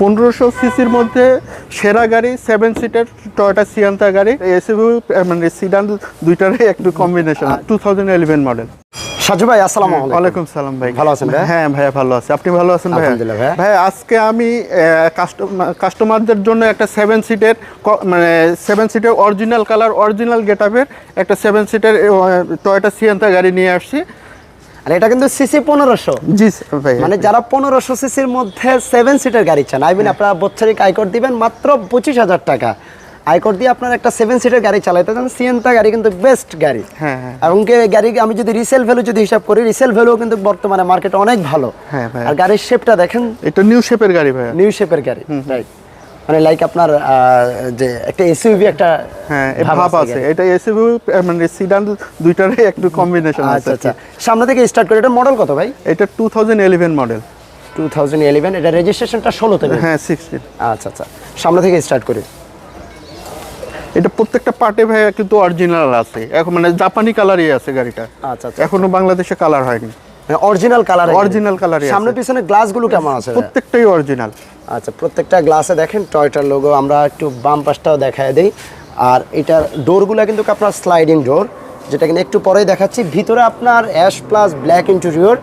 পনেরোশো সিসির মধ্যে সেরা গাড়ি সেভেন সিটার টয়োটা সিয়ান্তা গাড়ি এসইউ মানে সিডান দুইটারই একটু combination two thousand eleven model Saju ভাই আসসালামু আলাইকুম। ওয়ালাইকুম সালাম ভাই। ভালো আছেন? হ্যাঁ ভাইয়া ভালো আছে। আপনি ভালো আছেন ভাই ভাইয়া। ভাই আজকে আমি কাস্টমারদের জন্য একটা সেভেন সিটের মানে সেভেন সিটের অরিজিনাল কালার অরিজিনাল গেটআপের একটা সেভেন সিটের টয়োটা সিয়ান্তা গাড়ি নিয়ে আসছি। আর এটা কিন্তু সিসি পনেরোশো। জি ভাই মানে যারা পনেরোশো সিসির মধ্যে সেভেন সিটার গাড়ি চান আইবিন আপনারা বছরিক আয়কর দিবেন মাত্র পঁচিশ হাজার টাকা। আয়কর দিয়ে আপনার একটা সেভেন সিটার গাড়ি চালাইতে চান সিএনটা গাড়ি কিন্তু বেস্ট গাড়ি। হ্যাঁ, হ্যাঁ। এবং গাড়ি আমি যদি রিসেল ভ্যালু যদি হিসাব করি রিসেল ভ্যালু কিন্তু বর্তমানে মার্কেটে অনেক ভালো। হ্যাঁ, আর গাড়ির শেপটা দেখেন। এটা নিউ শেপের গাড়ি ভাইয়া নিউ শেপের গাড়ি রাইট মানে লাইক আপনার যে একটা এসইউভি একটা হ্যাঁ ভাব আছে এটা এসইউ মানে সিডান দুইটারই একটু কম্বিনেশন আচ্ছা আছে। আচ্ছা সামনে থেকে স্টার্ট করি এটা মডেল কত ভাই? এটা two thousand eleven model two thousand eleven এটা রেজিস্ট্রেশনটা ষোলোতে হ্যাঁ সিক্সটিন আচ্ছা আচ্ছা। সামনে থেকে স্টার্ট করি। এটা প্রত্যেকটা পার্টে ভাই কিন্তু অরিজিনাল আছে। এখন মানে জাপানি কালারই আছে গাড়িটা। আচ্ছা আচ্ছা। এখনও বাংলাদেশে কালার হয়নি। অরিজিনাল কালার অরিজিনাল আছে। সামনে পিছনে গ্লাসগুলো কেমন আছে প্রত্যেকটাই অরিজিনাল আচ্ছা প্রত্যেকটা গ্লাসে দেখেন টয়টার লোগো আমরা একটু বাম পাশটাও দেখায় দিই। আর এটার ডোরগুলো কিন্তু আপনার স্লাইডিং ডোর যেটা কিন্তু একটু পরেই দেখাচ্ছি। ভিতরে আপনার অ্যাশ প্লাস ব্ল্যাক ইন্টেরিয়র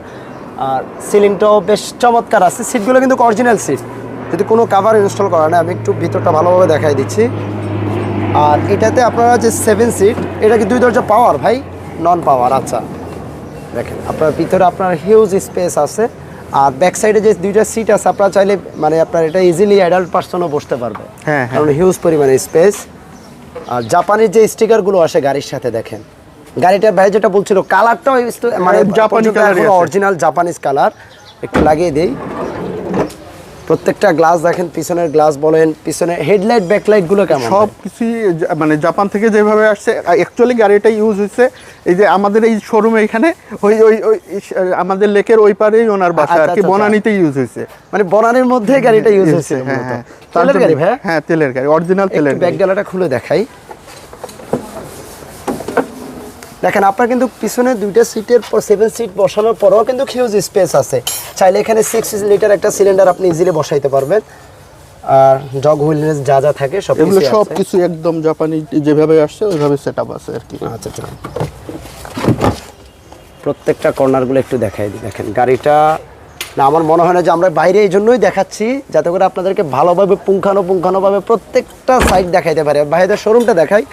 আর সিলিংটাও বেশ চমৎকার আছে। সিটগুলো কিন্তু অরিজিনাল সিট যদি কোনো কাভার ইনস্টল করা না আমি একটু ভিতরটা ভালোভাবে দেখাই দিচ্ছি। আর এটাতে আপনারা যে সেভেন সিট এটা কি দুই দরজা পাওয়ার ভাই? নন পাওয়ার আচ্ছা। দেখেন, আপনার ভিতরে আপনার হিউজ স্পেস আছে। আর ব্যাক সাইডে যে দুইটা সিট আছে আপনারা চাইলে মানে আপনার এটা ইজিলি অ্যাডাল্ট পার্সনও বসতে পারবে। হ্যাঁ, হ্যাঁ। কারণ হিউজ পরিমাণে স্পেস আর জাপানের যে স্টিকারগুলো আসে গাড়ির সাথে দেখেন। গাড়িটার ভাই যেটা বলছিল কালারটাও মানে জাপানি colour-ই অরিজিনাল জাপানিজ কালার একটু লাগিয়ে দেই। প্রত্যেকটা গ্লাস দেখেন পিছনের গ্লাস বলেন পিছনে হেডলাইট ব্যাকলাইটগুলো কেমন সব কিছুই মানে জাপান থেকে যেভাবে আসছে অ্যাকচুয়ালি গাড়িটা ইউজ হয়েছে এই যে আমাদের এই শোরুমে এখানে ওই ওই ওই আমাদের লেকের ওই পারেই ওনার বাসা আচ্ছা, আর কি আচ্ছা, বনানীতে ইউজ হয়েছে। মানে বনানির মধ্যে গাড়িটা ইউজ হয়েছে হ্যাঁ হ্যাঁ। তেলের গাড়ি ভাই? হ্যাঁ তেলের গাড়ি অরিজিনাল তেলের ব্যাক গাড়ি। ডালাটা খুলে দেখাই। দেখেন আপনার কিন্তু পিছনে দুইটা সিটের পর সেভেন সিট বসানোর পরেও কিন্তু হিউজ স্পেস আছে। চাইলে এখানে সিক্স লিটার একটা সিলিন্ডার আপনি ইজিলি বসাইতে পারবেন। আর জগ হুইলনেস যা যা থাকে সব এগুলো সব কিছু একদম জাপানি যেভাবে আসছে ওইভাবে সেট আপ আছে আর কি। আচ্ছা আচ্ছা। প্রত্যেকটা কর্নারগুলো একটু দেখাই দিই। দেখেন গাড়িটা না আমার মনে হয় না যে আমরা বাইরে এই জন্যই দেখাচ্ছি যাতে করে আপনাদেরকে ভালোভাবে পুঙ্খানো পুঙ্খানোভাবে প্রত্যেকটা সাইড দেখাইতে পারে। ভাইদের শোরুমটা দেখাই।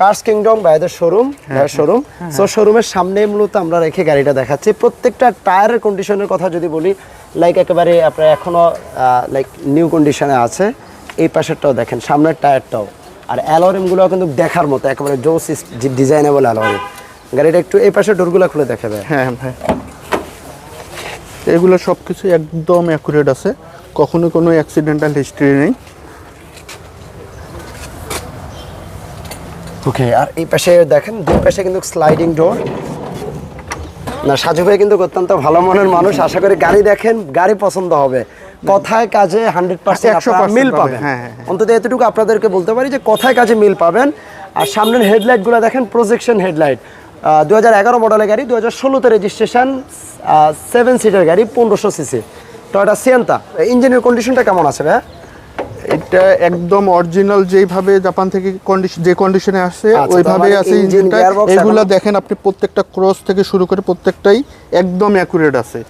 কার্স কিংডম ভাইদের শোরুম ভাইয়ের শোরুম সো শোরুমের সামনে মূলত আমরা রেখে গাড়িটা দেখাচ্ছি। প্রত্যেকটা টায়ারের কন্ডিশনের কথা যদি বলি লাইক একেবারে আপনার এখনও লাইক নিউ কন্ডিশনে আছে। এই পাশেরটাও দেখেন সামনের টায়ারটাও আর অ্যালোরিমগুলো কিন্তু দেখার মতো একেবারে জোস ডিজাইনেবল অ্যালোরিম। গাড়িটা একটু এই পাশে ডোরগুলো খুলে দেখাবে। হ্যাঁ হ্যাঁ। এগুলো সব কিছু একদম অ্যাকুরেট আছে। কখনো কোনো অ্যাক্সিডেন্টাল হিস্ট্রি নেই। ওকে আর এই পাশে দেখেন দুই পাশে কিন্তু স্লাইডিং ডোর না সাজু ভাই কিন্তু অত্যন্ত ভালো মনের মানুষ। আশা করি গাড়ি দেখেন গাড়ি পছন্দ হবে। কথায় কাজে হান্ড্রেড পার্সেন্ট মিল পাবে, পাবেন। হ্যাঁ, হ্যাঁ, হ্যাঁ। অন্তত এতটুকু আপনাদেরকে বলতে পারি যে কথায় কাজে মিল পাবেন। আর সামনের হেডলাইটগুলো দেখেন প্রজেকশন হেডলাইট দু হাজার এগারো মডেলের গাড়ি দু হাজার ষোলোতে রেজিস্ট্রেশন সেভেন সিটার গাড়ি পনেরোশো সিসি টয়টা সিয়ান্তা ইঞ্জিনের কন্ডিশনটা কেমন আছে ভাই এটা একদম অরিজিনাল যেইভাবে জাপান থেকে কন্ডিশন যে কন্ডিশনে আসছে আচ্ছা, ওইভাবেই মানে আছে ইঞ্জিনটা এগুলো দেখেন আপনি প্রত্যেকটা ক্রস থেকে শুরু করে প্রত্যেকটাই একদম অ্যাকুরেট আছে।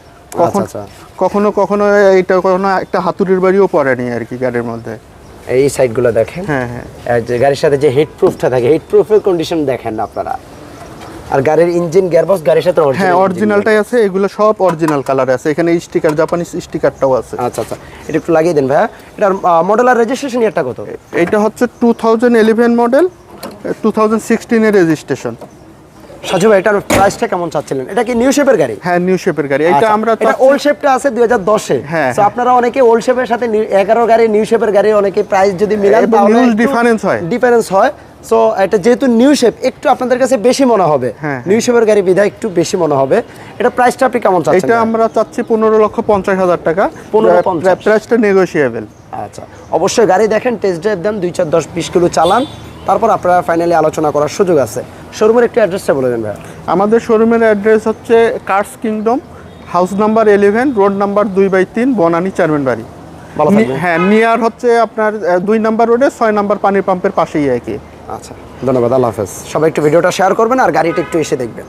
কখন আচ্ছা। কখনো কখনো এটা কখনো একটা হাতুড়ির বাড়িও পড়েনি আর কি গাড়ির মধ্যে। এই সাইডগুলো দেখেন? হ্যাঁ হ্যাঁ। গাড়ির সাথে যে হেড প্রুফটা থাকে হেড প্রুফের কন্ডিশন দেখেন না আপনারা। আর গাড়ির ইঞ্জিন গিয়ারবক্স গাড়ির সাথে হ্যাঁ অরিজিনালটাই আছে এগুলো সব অরিজিনাল কালার আছে। এখানে স্টিকার জাপানিজ স্টিকারটাও আছে। আচ্ছা আচ্ছা। এটা একটু লাগিয়ে দেন ভাইয়া। এটার মডেল আর রেজিস্ট্রেশন ইয়ারটা কত? এটা হচ্ছে two thousand eleven model two thousand সিক্সটিনের registration Saju ভাই এটার প্রাইসটা কেমন চাচ্ছিলেন? এটা কি নিউ শেপের গাড়ি? হ্যাঁ নিউ শেপের গাড়ি। এটা আচ্ছা, আমরা এটা ওল্ড শেপটা আছে দুই হাজার দশে। হ্যাঁ, তো হ্যাঁ। আপনারা অনেকে ওল্ড শেপের সাথে এগারো গাড়ি নিউ শেপের গাড়ি অনেকে প্রাইস যদি মিলান huge difference হয়। ডিফারেন্স হয়। সো এটা যেহেতু নিউ শেপ একটু আপনাদের কাছে বেশি মনে হবে। হ্যাঁ, নিউ শেপের গাড়ি বিধায় একটু বেশি মনে হবে। এটা প্রাইসটা আপনি কেমন চাচ্ছেন এটা আমরা চাচ্ছি পনেরো লক্ষ পঞ্চাশ হাজার টাকা। 15,50,000 প্রাইসটা নেগোসিয়েবল আচ্ছা অবশ্যই গাড়ি দেখেন টেস্ট ড্রাইভ দেন দুই চার দশ বিশ কিলো চালান। তারপর আপনারা ফাইনালি আলোচনা করার সুযোগ আছে। শোরুমের একটু অ্যাড্রেসটা বলে দেন ভাই আমাদের শোরুমের অ্যাড্রেস হচ্ছে Cars Kingdom house number eleven road number দুই বাই তিন বনানি চেয়ারম্যান বাড়ি। হ্যাঁ নিয়ার হচ্ছে আপনার দুই নাম্বার রোডে ছয় নাম্বার পানির পাম্পের পাশেই আর কি আচ্ছা ধন্যবাদ আল্লাহ হাফেজ। সবাই একটু ভিডিওটা শেয়ার করবেন আর গাড়িটা একটু এসে দেখবেন।